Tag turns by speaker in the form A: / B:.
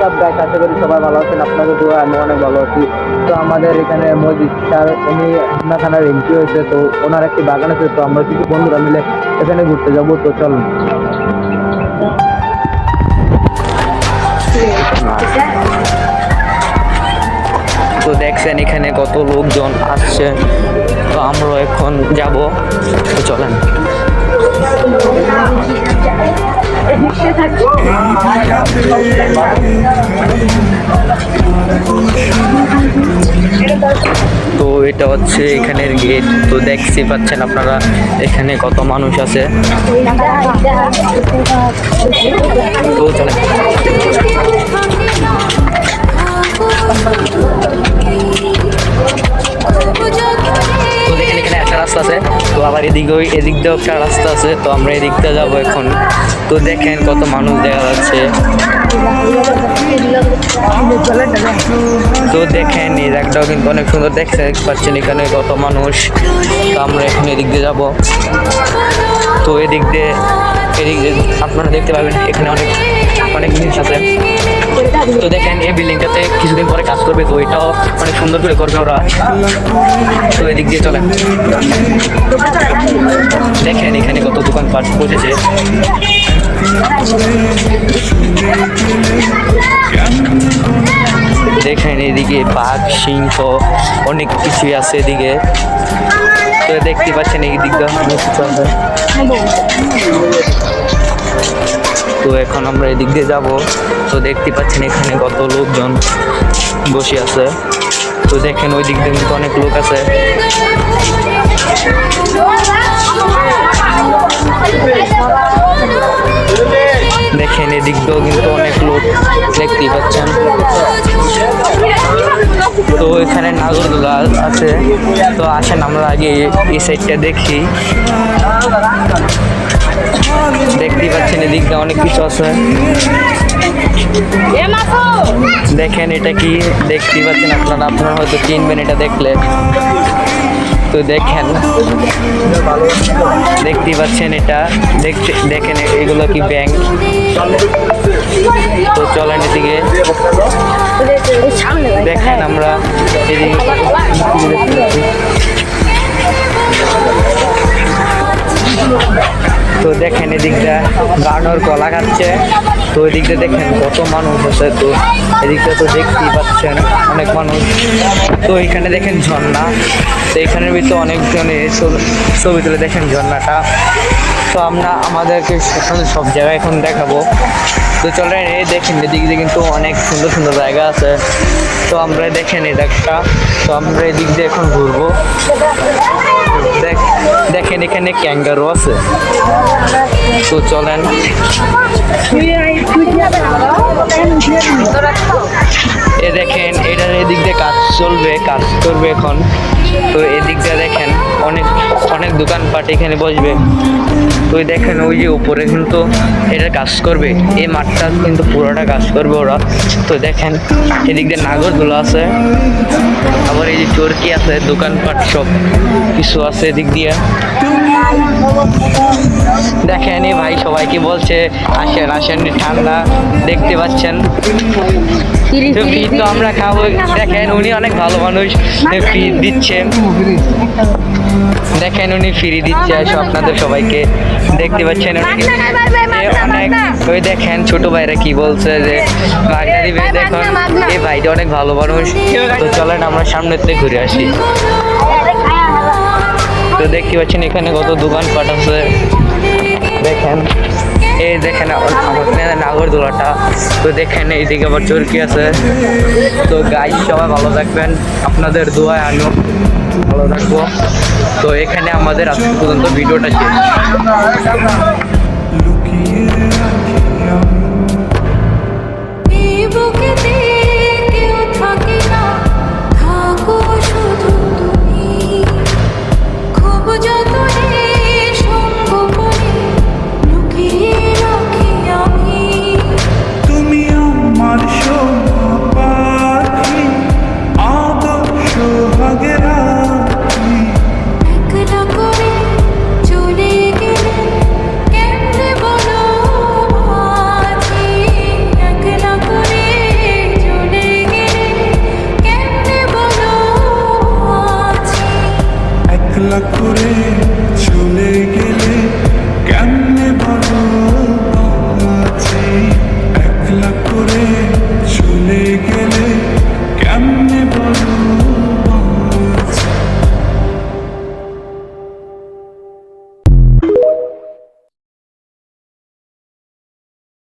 A: সব গাইস আশা করি সবাই ভালো আছেন, আপনাদের দোয়া, আমি অনেক ভালো আছি। তো আমাদের এখানে মসজিদ স্যার, উনি হামনা থানার এন্ট্রি হয়েছে, তো ওনার একটি বাগান আছে, তো আমরা কিছু বন্ধুরা মিলে এখানে ঘুরতে যাব, তো চলুন।
B: তো দেখছেন, এখানে কত লোকজন আসছে, তো আমরা এখন যাব, তো চলেন। তো এটা হচ্ছে এখানের গেট তো দেখতে পাচ্ছেন আপনারা এখানে কত মানুষ আছে। তো চলেন। রাস্তা আছে। তো আবার এদিকে এদিক দিয়েও একটা রাস্তা আছে, তো আমরা এদিক দিয়ে যাব এখন। তো দেখেন কত মানুষ দেখা যাচ্ছে। তো দেখেন, এই জায়গাটাও কিন্তু অনেক সুন্দর দেখতে পাচ্ছেন এখানে কত মানুষ। তো আমরা এখন এদিক দিয়ে যাব। তো এদিক দিয়ে এদিক দিয়ে আপনারা দেখতে পাবেন এখানে অনেক অনেক জিনিস আছে। তো দেখেন এই বিল্ডিংটাতে কিছুদিন পরে কাজ করবে, তো এটাও অনেক সুন্দর করে করবে ওরা। তো এদিক দিয়ে চলেন। দেখেন এখানে কত দোকানপাট বসেছে। দেখেন এদিকে বাঘ, সিংহ, অনেক কিছুই আছে এদিকে। তো দেখতে পাচ্ছেন এই দিকটা। তো এখন আমরা এদিক দিয়ে যাব। তো দেখতে পাচ্ছেন এখানে কত লোকজন বসে আছে। তো দেখেন ওই দিক দিয়ে কিন্তু অনেক লোক আছে। দেখেন এদিক দিয়েও কিন্তু অনেক লোক দেখতেই পাচ্ছেন। তো এখানে নাগরদোলা আছে। তো আসেন আমরা আগে এই সাইডটা দেখি। দেখতেই পাচ্ছেন এদিকটা অনেক কিছু আছে। দেখেন এটা কি? দেখতেই পাচ্ছেন আপনারা আপনারা হয়তো চিনবেন এটা দেখলে। তো দেখেন দেখতেই পাচ্ছেন এটা। দেখতে দেখেন এগুলো কি ব্যাংক? তো চলেন এদিকে। দেখেন আমরা এদিকটা গার্ডর কলা খাচ্ছে। তো এদিকটা দেখেন কত মানুষ আছে তো। এদিকটা তো দেখতেই পাচ্ছেন অনেক মানুষ। তো এখানে দেখেন ঝর্ণা। তো এখানের ভিতরে অনেকজন ছবি তুলে দেখেন ঝর্ণাটা। তো আমরা আমাদেরকে সেখানে সব জায়গায় এখন দেখাবো। তো চলেন এই দেখেন, এদিক কিন্তু অনেক সুন্দর সুন্দর জায়গা আছে। তো আমরা দেখেন এটা একটা। তো আমরা এদিক দিয়ে এখন ঘুরবো। দেখ, দেখেন এখানে ক্যাঙ্গারও আছে। তো চলেন। এ দেখেন, এটার এদিক দিয়ে কাজ চলবে, কাজ করবে এখন। তো এদিক দিয়ে দেখেন, অনেক অনেক দোকানপাট এখানে বসবে। তো দেখেন, ওই যে উপরে কিন্তু এটা কাজ করবে। এই মাঠটা কিন্তু পুরোটা কাজ করবে ওরা। তো দেখেন, এদিক দিয়ে নাগরদোলা আছে। আবার এই যে চরকি আছে, দোকানপাট সব কিছু আছে এদিক দিয়ে। দেখেন এই ভাই সবাইকে বলছে, আসেন আসেন, ঠান্ডা, দেখতে পাচ্ছেন। তো তো আমরা খাব। দেখেন উনি অনেক ভালো মানুষ। ফি দিচ্ছে। দেখেন উনি ফ্রি দিচ্ছে আসো আপনাদের সবাইকে। দেখতে পাচ্ছেন উনি অনেক ওই দেখেন ছোট ভাইরা কি বলছে যে মাগনা দিবে দেখুন এই ভাইটা অনেক ভালো মানুষ। তো চলেন আমরা সামনের থেকে ঘুরে আসি। তো দেখতে পাচ্ছেন এখানে কত দোকান আছে। দেখেন। এই দেখেন নাগর দোলাটা তো দেখেন এইদিকে আবার চরকি আছে। তো গাই সবাই ভালো থাকবেন। আপনাদের দোয়ায় আমিও ভালো থাকব। তো এখানে আমাদের আজকে পর্যন্ত ভিডিওটা শেষ।
C: চলে